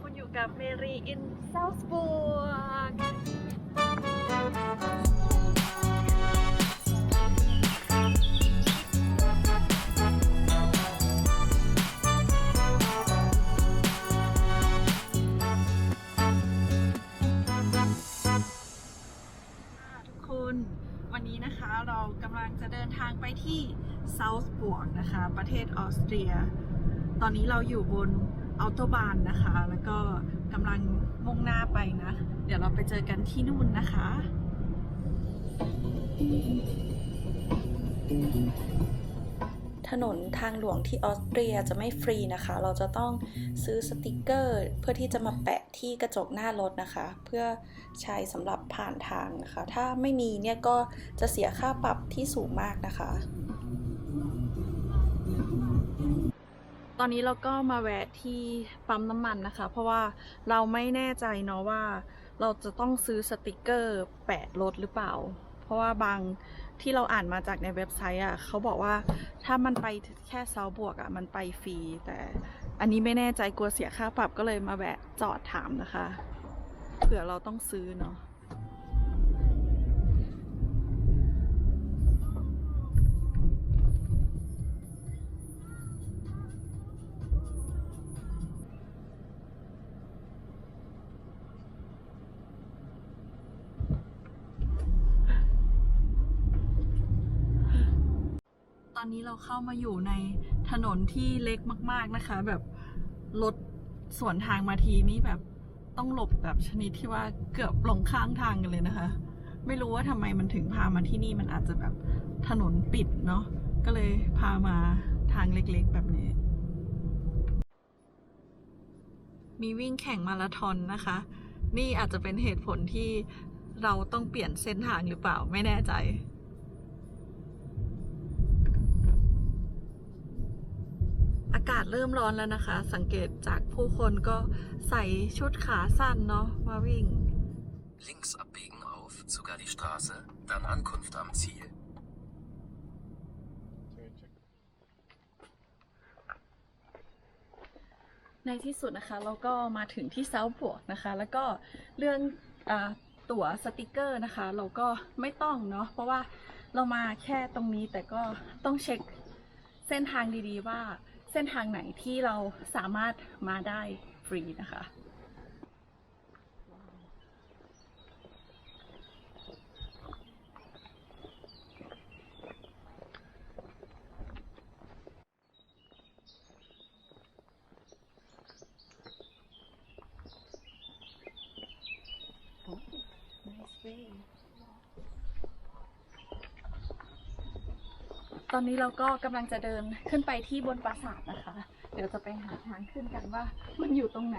คุณอยู่กับเมรีอินซา l ์บูร์กทุกคนวันนี้นะคะเรากำลังจะเดินทางไปที่เซา l ์บวกนะคะ ประเทศออสเตรีย ตอนนี้เราอยู่บน อัลโตบานนะคะ แล้วก็กำลังมุ่งหน้าไปนะ เดี๋ยวเราไปเจอกันที่นู่นนะคะ ถนนทางหลวงที่ออสเตรียจะไม่ฟรีนะคะ เราจะต้องซื้อสติกเกอร์ เพื่อที่จะมาแปะที่กระจกหน้ารถนะคะ เพื่อใช้สำหรับผ่านทางนะคะ ถ้าไม่มีเนี่ยก็จะเสียค่าปรับที่สูงมากนะคะ อนนี้เราก็มาแวะที่ปั๊มน้ำมันนะคะ เพราะว่าเราไม่แน่ใจเนาะว่า เราจะต้องซื้อสติกเกอร์แปะรถหรือเปล่า เพราะว่าบางที่เราอ่านมาจากในเว็บไซต์อะเขาบอกว่าถ้ามันไปแค่เซาบวกอะมันไปฟรี แต่อันนี้ไม่แน่ใจกลัวเสียค่าปรับก็เลยมาแวะจอดถามนะคะ เผื่อเราต้องซื้อเนาะ อนนี้เราเข้ามาอยู่ในถนนที่เล็กมากๆนะคะ แบบรถสวนทางมาทีนี้แบบต้องหลบแบบชนิดที่ว่าเกือบลงข้างทางกันเลยนะคะ ไม่รู้ว่าทำไมมันถึงพามาที่นี่มันอาจจะแบบถนนปิดเนาะก็เลยพามาทางเล็กๆแบบนี้ มีวิ่งแข่งมาราธอนนะคะ นี่อาจจะเป็นเหตุผลที่เราต้องเปลี่ยนเส้นทางหรือเปล่าไม่แน่ใจากาศเริ่มร้อนแล้วนะคะ สังเกตจากผู้คนก็ใส่ชุดขาสั้นเนาะมาวิ่ง Links abbiegen auf Zuckerli Straße, dann Ankunft am Ziel. ในที่สุดนะคะเราก็มาถึงที่เซาบวกนะคะ แล้วก็เรื่องอาตั๋วสติกเกอร์นะคะ เราก็ไม่ต้องเนาะเพราะว่าเรามาแค่ตรงนี้แต่ก็ต้องเช็คเส้นทางดีๆว่า เส้นทางไหนที่เราสามารถมาได้ฟรีนะคะ ตอนนี้เราก็กำลังจะเดินขึ้นไปที่บนปราสาทนะคะ เดี๋ยวจะไปหาทางขึ้นกันว่า มันอยู่ตรงไหน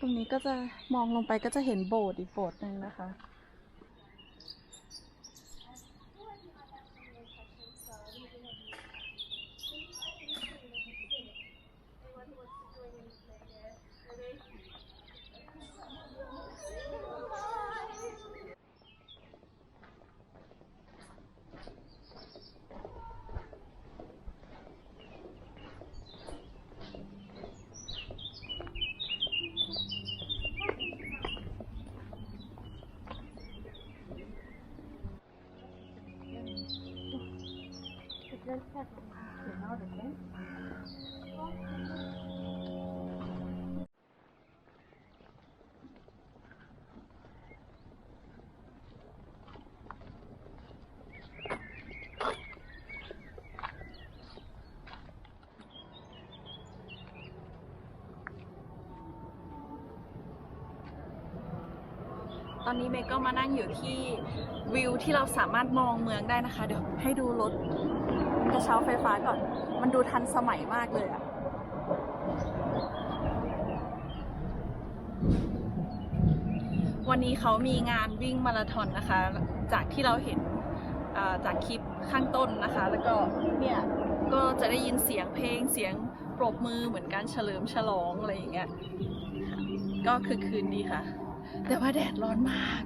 ตรงนี้ก็จะมองลงไปก็จะเห็นโบสถ์อีกโบสถ์หนึ่งนะคะ อนนี้เมย์ก็มานั่งอยู่ที่วิวที่เราสามารถมองเมืองได้นะคะ เดี๋ยวให้ดูรถ กระเช้าไฟฟ้าก่อน มันดูทันสมัยมากเลยอะวันนี้เขามีงานวิ่งมาราธอนนะคะ จากที่เราเห็นจากคลิปข้างต้นนะคะ แล้วก็เนี่ยก็จะได้ยินเสียงเพลงเสียงปรบมือเหมือนการเฉลิมฉลองอะไรอย่างเงี้ย ก็คือคืนดีค่ะ แต่ว่าแดดร้อนมาก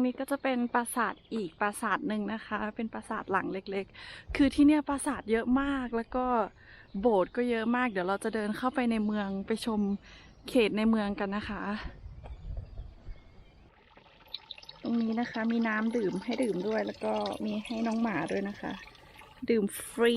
งนี้ก็จะเป็นปราสาทอีกปราสาทหนึ่งนะคะ เป็นปราสาทหลังเล็กๆ คือที่เนี่ยปราสาทเยอะมากแล้วก็โบสถ์ก็เยอะมาก เดี๋ยวเราจะเดินเข้าไปในเมืองไปชมเขตในเมืองกันนะคะ ตรงนี้นะคะมีน้ำดื่มให้ดื่มด้วยแล้วก็มีให้น้องหมาด้วยนะคะ ดื่มฟรี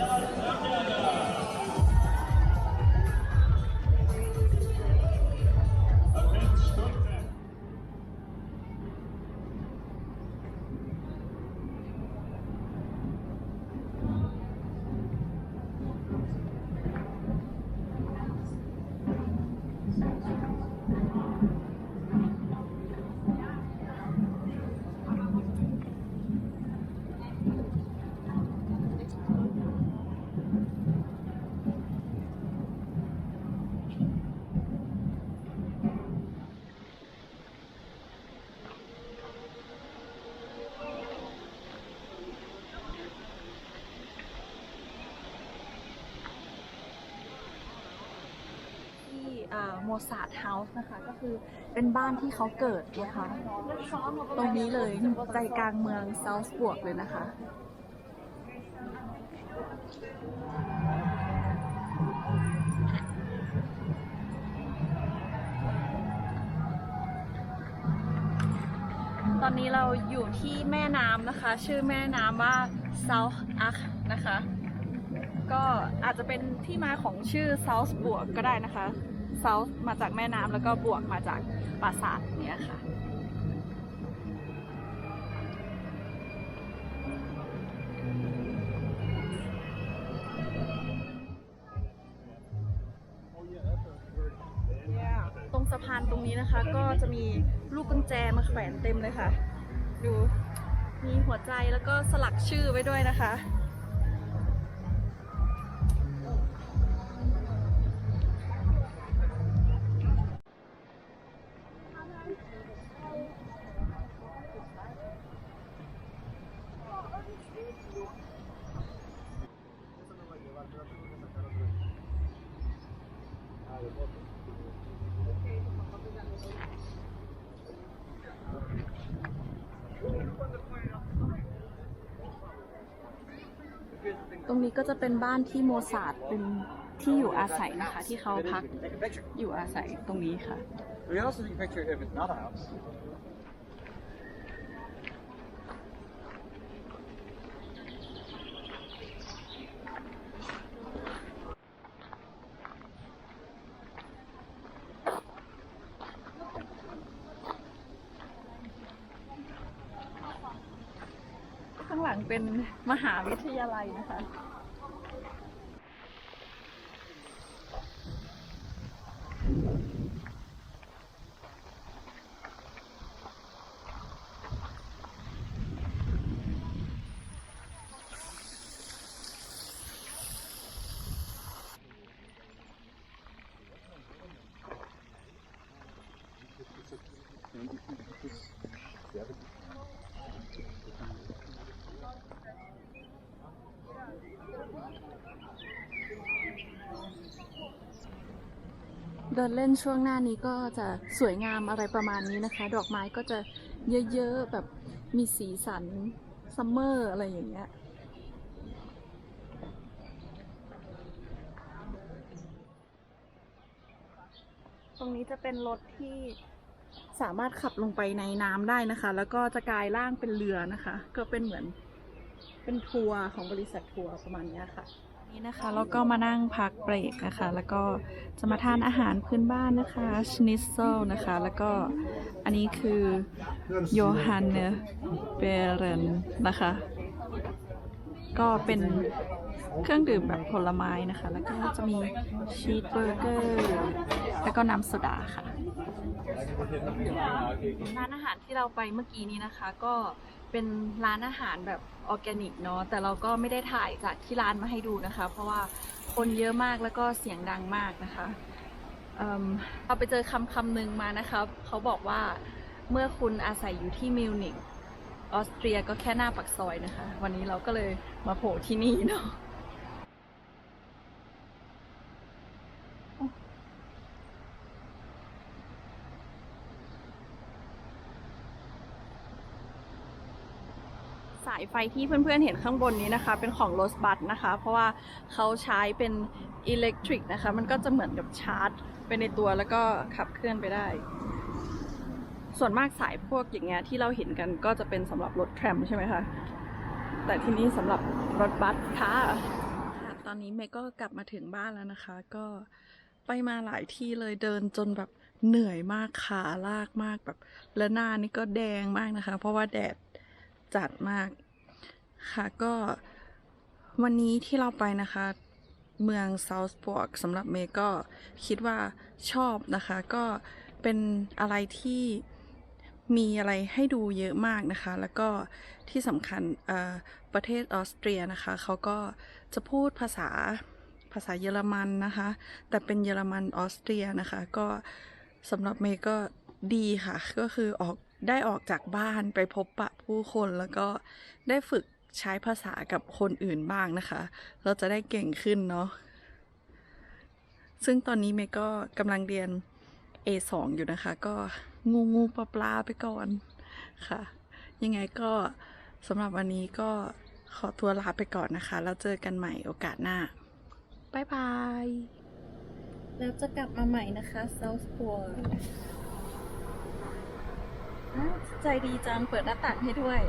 ที่ มซาร์ทเฮาส์นะคะ ก็คือเป็นบ้านที่เขาเกิดนะคะ ตรงนี้เลยใจกลางเมืองเซาท์บวกเลยนะคะตอนนี้เราอยู่ที่แม่น้ำนะคะ ชื่อแม่น้ำว่า South Ark นะคะ ก็อาจจะเป็นที่มาของชื่อ South บวกก็ได้นะคะ South มาจากแม่น้ำแล้วก็บวกมาจากปราสาทเนี้ยค่ะ ตรงสะพานตรงนี้นะคะ ก็จะมีลูกกุญแจมาแขวนเต็มเลยค่ะ ดูมีหัวใจแล้วก็สลักชื่อไว้ด้วยนะคะ ตรงนี้ก็จะเป็นบ้านที่โมซาร์ทเป็นที่อยู่อาศัยนะคะ ที่เขาพักอยู่อาศัยตรงนี้ค่ะ We also take a picture if it's not a house. ข้างหลังเป็นมหาวิทยาลัยนะคะ เดินเล่นช่วงหน้านี้ก็จะสวยงามอะไรประมาณนี้นะคะ ดอกไม้ก็จะเยอะๆ แบบมีสีสันซัมเมอร์อะไรอย่างเงี้ยตรงนี้จะเป็นรถที่ สามารถขับลงไปในน้ำได้นะคะ แล้วก็จะกลายร่างเป็นเรือนะคะ ก็เป็นเหมือนเป็นทัวร์ของบริษัททัวร์ประมาณนี้ค่ะนี่นะคะแล้วก็มานั่งพักเบรกนะคะ แล้วก็จะมาทานอาหารพื้นบ้านนะคะชนิสเซลนะคะ แล้วก็อันนี้คือโยฮันเนเบรนนะคะ ก็เป็นเครื่องดื่มแบบผลไม้นะคะ แล้วก็จะมีชีสเบอร์เกอร์ แล้วก็น้ำโซดาค่ะ ร้านอาหารที่เราไปเมื่อกี้นี้นะคะ ก็เป็นร้านอาหารแบบออร์แกนิกเนาะ แต่เราก็ไม่ได้ถ่ายจากที่ร้านมาให้ดูนะคะ เพราะว่าคนเยอะมากแล้วก็เสียงดังมากนะคะเอิ่มเราไปเจอคำคำหนึ่งมานะคะ เขาบอกว่าเมื่อคุณอาศัยอยู่ที่มิวนิก ออสเตรียก็แค่หน้าปักซอยนะคะ วันนี้เราก็เลยมาโผล่ที่นี่เนาะสายไฟที่เพื่อนๆเห็นข้างบนนี้นะคะ เป็นของรถบัสนะคะ เพราะว่าเขาใช้เป็นอิเล็กทริกนะคะ มันก็จะเหมือนกับชาร์จ ไปในตัวแล้วก็ขับเคลื่อนไปได้ ส่วนมากสายพวกอย่างเงี้ยที่เราเห็นกันก็จะเป็นสำหรับรถแทรมใช่ไหมคะ แต่ที่นี้สำหรับรถบัสค่ะค่ะ ตอนนี้เมย์ก็กลับมาถึงบ้านแล้วนะคะ ก็ไปมาหลายที่เลยเดินจนแบบเหนื่อยมากขาลากมากแบบ และหน้านี่ก็แดงมากนะคะ เพราะว่าแดดจัดมากค่ะก็วันนี้ที่เราไปนะคะ เมืองเซาท์บวกสำหรับเมย์ก็คิดว่าชอบนะคะ ก็เป็นอะไรที่ มีอะไรให้ดูเยอะมากนะคะ แล้วก็ที่สำคัญประเทศออสเตรียนะคะเขาก็จะพูดภาษาภาษาเยอรมันนะคะ แต่เป็นเยอรมันออสเตรียนะคะ ก็สำหรับเมย์ก็ดีค่ะ ก็คือออกได้ออกจากบ้านไปพบปะผู้คนแล้วก็ได้ฝึกใช้ภาษากับคนอื่นบ้างนะคะ เราจะได้เก่งขึ้นเนาะซึ่งตอนนี้เมย์ก็กำลังเรียน A2 อยู่นะคะ ก็ งูงูปลาปลาไปก่อนค่ะ ยังไงก็สำหรับวันนี้ก็ขอตัวลาไปก่อนนะคะ แล้วเจอกันใหม่โอกาสหน้าบายบาย แล้วจะกลับมาใหม่นะคะเซาท์พัวใจดีจังเปิดหน้าต่างให้ด้วย